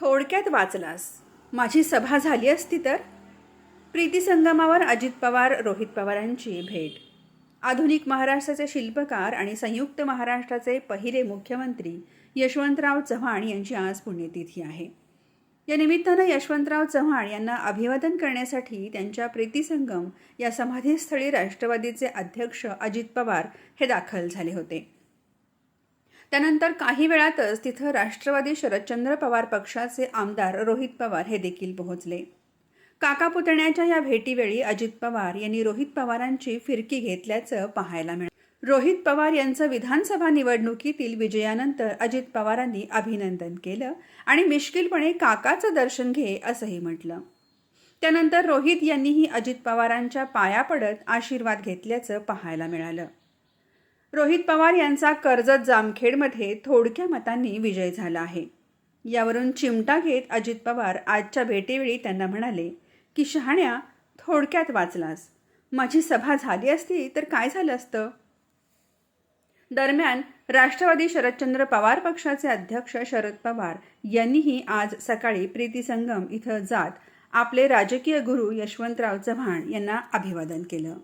थोडक्यात वाचलास. माझी सभा झाली असती तर? प्रीती संगमावर अजित पवार रोहित पवारांची भेट. आधुनिक महाराष्ट्राचे शिल्पकार आणि संयुक्त महाराष्ट्राचे पहिले मुख्यमंत्री यशवंतराव चव्हाण यांची आज पुण्यतिथी आहे. या निमित्तानं यशवंतराव चव्हाण यांना अभिवादन करण्यासाठी त्यांच्या प्रीतीसंगम या समाधीस्थळी राष्ट्रवादीचे अध्यक्ष अजित पवार हे दाखल झाले होते. त्यानंतर काही वेळातच तिथं राष्ट्रवादी शरदचंद्र पवार पक्षाचे आमदार रोहित पवार हे देखील पोहोचले. काका पुतण्याच्या या भेटीवेळी अजित पवार यांनी रोहित पवारांची फिरकी घेतल्याचं पाहायला मिळालं. रोहित पवार यांचं विधानसभा निवडणुकीतील विजयानंतर अजित पवारांनी अभिनंदन केलं आणि मिश्किलपणे काकाचं दर्शन घे असंही म्हटलं. त्यानंतर रोहित यांनीही अजित पवारांच्या पाया पडत आशीर्वाद घेतल्याचं पाहायला मिळालं. रोहित पवार यांचा कर्जत जामखेडमध्ये थोडक्या मतांनी विजय झाला आहे. यावरून चिमटा घेत अजित पवार आजच्या भेटीवेळी त्यांना म्हणाले की शहाण्या थोडक्यात वाचलास. माझी सभा झाली असती तर काय झालं असतं? दरम्यान राष्ट्रवादी शरदचंद्र पवार पक्षाचे अध्यक्ष शरद पवार यांनीही आज सकाळी प्रीती संगम इथं जात आपले राजकीय गुरु यशवंतराव चव्हाण यांना अभिवादन केलं.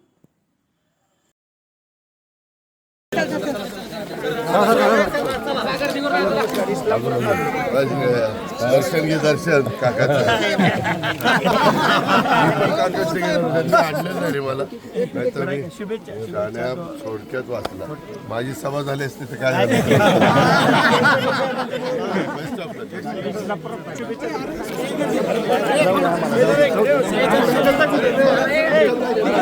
दर्शन घे दर्शन. काकाचं. आणलं नाही रे मला. नाहीतर मी गाण्या थोडक्यात वाचला माझी सभा झाली असती तर काय झालं?